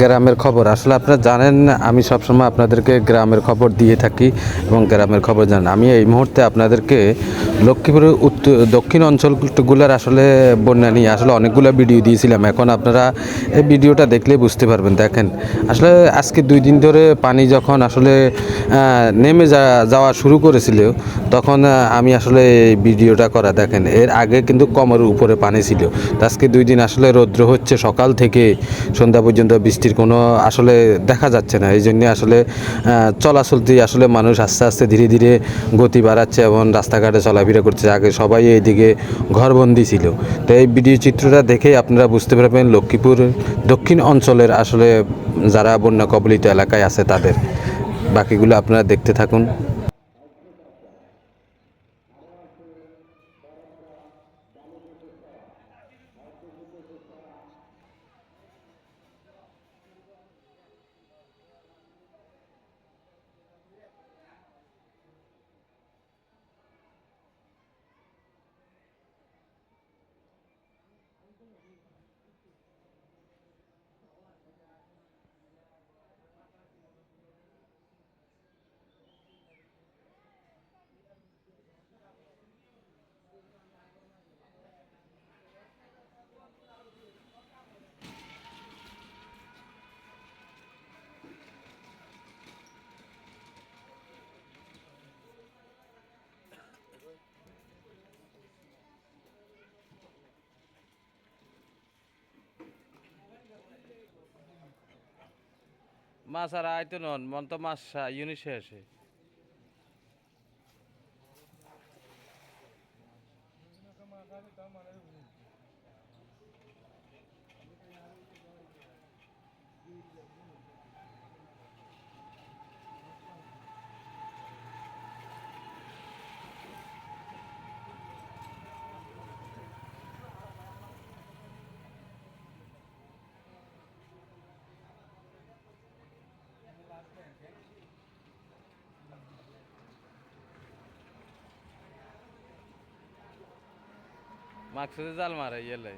গ্রামের খবর। আসলে আপনারা জানেন, আমি সবসময় আপনাদেরকে গ্রামের খবর দিয়ে থাকি এবং গ্রামের খবর জানেন। আমি এই মুহূর্তে আপনাদেরকে লক্ষ্মীপুরের উত্তর দক্ষিণ অঞ্চলগুলোর আসলে বন্যা নিয়ে আসলে অনেকগুলো ভিডিও দিয়েছিলাম। এখন আপনারা এই ভিডিওটা দেখলে বুঝতে পারবেন। দেখেন, আসলে আজকে দুই দিন ধরে পানি যখন আসলে নেমে যা, যাওয়া শুরু করেছিল, তখন আমি আসলে এই ভিডিওটা করা। দেখেন, এর আগে কিন্তু কমরের উপরে পানি ছিল। তো আজকে দুই দিন আসলে রৌদ্র হচ্ছে সকাল থেকে সন্ধ্যা পর্যন্ত বৃষ্টির কোনো আসলে দেখা যাচ্ছে না। এই জন্যে আসলে চলাচলতেই আসলে মানুষ আস্তে আস্তে ধীরে ধীরে গতি বাড়াচ্ছে এবং রাস্তাঘাটে চলাফেরা করছে। আগে সবাই এইদিকে ঘরবন্দি ছিল। তো এই ভিডিও চিত্রটা দেখেই আপনারা বুঝতে পারবেন লক্ষ্মীপুর দক্ষিণ অঞ্চলের আসলে যারা বন্যা কবলিত এলাকায় আছে তাদের। বাকিগুলো আপনারা দেখতে থাকুন। মাছ আর আয়তো নন মন তো মাছ ইউনি শেষে। মাকসুদে জাল মারে ইয়েলে।